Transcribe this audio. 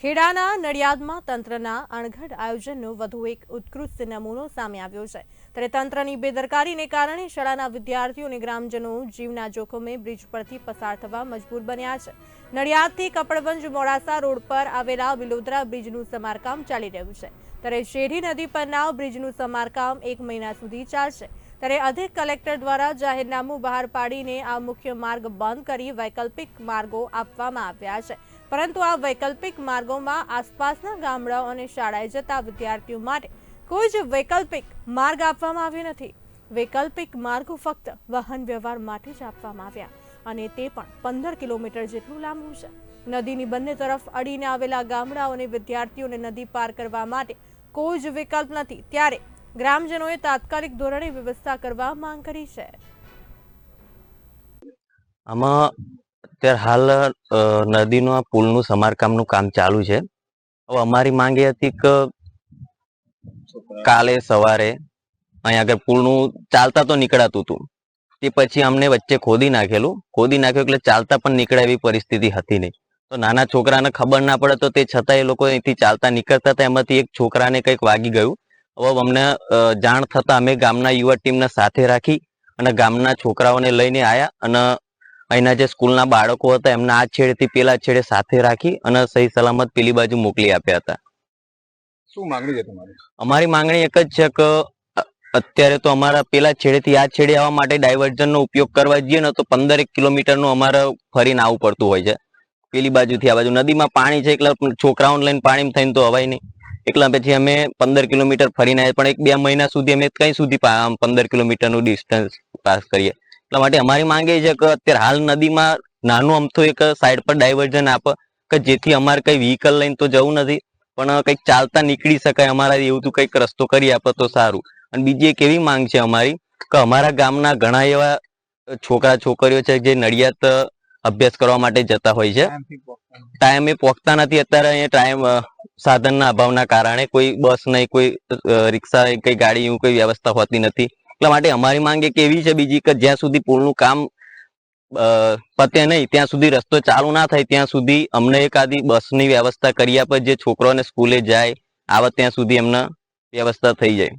ખેડાના નડિયાદમાં તંત્રના અણઘડ આયોજનનો વધુ એક ઉત્કૃષ્ટ નમૂનો સામે આવ્યો છે. ત્યારે તંત્રની બેદરકારીને કારણે શાળાના વિદ્યાર્થીઓ અને ગ્રામજનો જીવના જોખમે બ્રિજ પરથી પસાર થવા મજબૂર બન્યા છે. નડિયાદથી કપડવંજ મોડાસા રોડ પર આવેલા વિલોદરા બ્રિજનું સમારકામ ચાલી રહ્યું છે. ત્યારે શેરી નદી પરના બ્રિજનું સમારકામ એક મહિના સુધી ચાલશે. ત્યારે અધિક કલેક્ટર દ્વારા જાહેરનામું બહાર પાડીને આ મુખ્ય માર્ગ બંધ કરી વૈકલ્પિક માર્ગો આપવામાં આવ્યા છે. પરંતુ આ વૈકલ્પિક માર્ગોમાં આસપાસના ગામડાઓ અને શાળાએ જતા વિદ્યાર્થીઓ માટે કોઈ જ વૈકલ્પિક માર્ગ આપવામાં આવ્યો નથી. વૈકલ્પિક માર્ગો ફક્ત વાહન વ્યવહાર માટે જ આપવામાં આવ્યા અને તે પણ પંદર કિલોમીટર જેટલું લાંબુ છે. નદીની બંને તરફ અડીને આવેલા ગામડાઓ અને વિદ્યાર્થીઓને નદી પાર કરવા માટે કોઈ જ વિકલ્પ નથી. ત્યારે ગ્રામજનોએ તાત્કાલિક ધોરણે વ્યવસ્થા કરવા માંગ કરી છે. આમાં અત્યારે હાલ નદીનું આ પુલનું સમારકામનું કામ ચાલુ છે. હવે અમારી માંગ એ હતી કે કાલે સવારે અહીંયા આગળ પુલનું ચાલતા તો નીકળાતું હતું. તે પછી અમને વચ્ચે ખોદી નાખેલું. ખોદી નાખ્યું એટલે ચાલતા પણ નીકળે એવી પરિસ્થિતિ હતી નહીં. તો નાના છોકરાને ખબર ના પડે તો તે છતાં એ લોકો અહીંથી ચાલતા નીકળતા હતા. એમાંથી એક છોકરાને કંઈક વાગી ગયું. હવે અમને જાણ થતા અમે ગામના યુવા ટીમને સાથે રાખી અને ગામના છોકરાઓને લઈને આવ્યા અને અહીંના જે સ્કૂલના બાળકો હતા એમના આ છેડેથી પેલા છેડે સાથે રાખી અને સહી સલામત પેલી બાજુ મોકલી આપ્યા હતા. શું માંગણી છે તમારી? અમારી માંગણી એક જ છે કે અત્યારે તો અમારા પેલા છેડેથી આ છેડે આવવા માટે ડાયવર્ઝનનો ઉપયોગ કરવા જઈએ ને તો પંદરેક કિલોમીટરનું અમારે ફરીને આવવું પડતું હોય છે. પેલી બાજુથી આ બાજુ. નદીમાં પાણી છે એકલા છોકરાઓને લઈને પાણી થઈને તો હવાય નહીં. એકલા પછી અમે પંદર કિલોમીટર ફરીને આવ્યા પણ એક બે મહિના સુધી અમે કઈ સુધી પંદર કિલોમીટરનું ડિસ્ટન્સ પાસ કરીએ. એટલા માટે અમારી માંગ એ છે કે અત્યારે હાલ નદીમાં નાનું અમથું એક સાઈડ પર ડાયવર્ઝન આપે કે જેથી અમારે કઈ વ્હીકલ લઈને તો જવું નથી પણ કંઈક ચાલતા નીકળી શકાય અમારા એવું તો કંઈક રસ્તો કરી આપે તો સારું. અને બીજી એક એવી માંગ છે અમારી કે અમારા ગામના ઘણા એવા છોકરા છોકરીઓ છે જે નડિયાદ અભ્યાસ કરવા માટે જતા હોય છે. ટાઈમે પહોંચતા નથી. અત્યારે અહીંયા ટાઈમ સાધનના અભાવના કારણે કોઈ બસ નહીં કોઈ રિક્ષા કઈ ગાડી એવું કોઈ વ્યવસ્થા હોતી નથી. એટલા માટે અમારી માંગ એક એવી છે બીજી કે જ્યાં સુધી પુલનું કામ પતે નહીં, ત્યાં સુધી રસ્તો ચાલુ ના થાય, ત્યાં સુધી અમને એક આદી બસની વ્યવસ્થા કરી આપે, જે છોકરાઓને સ્કૂલે જાય આવે ત્યાં સુધી એમને વ્યવસ્થા થઈ જાય.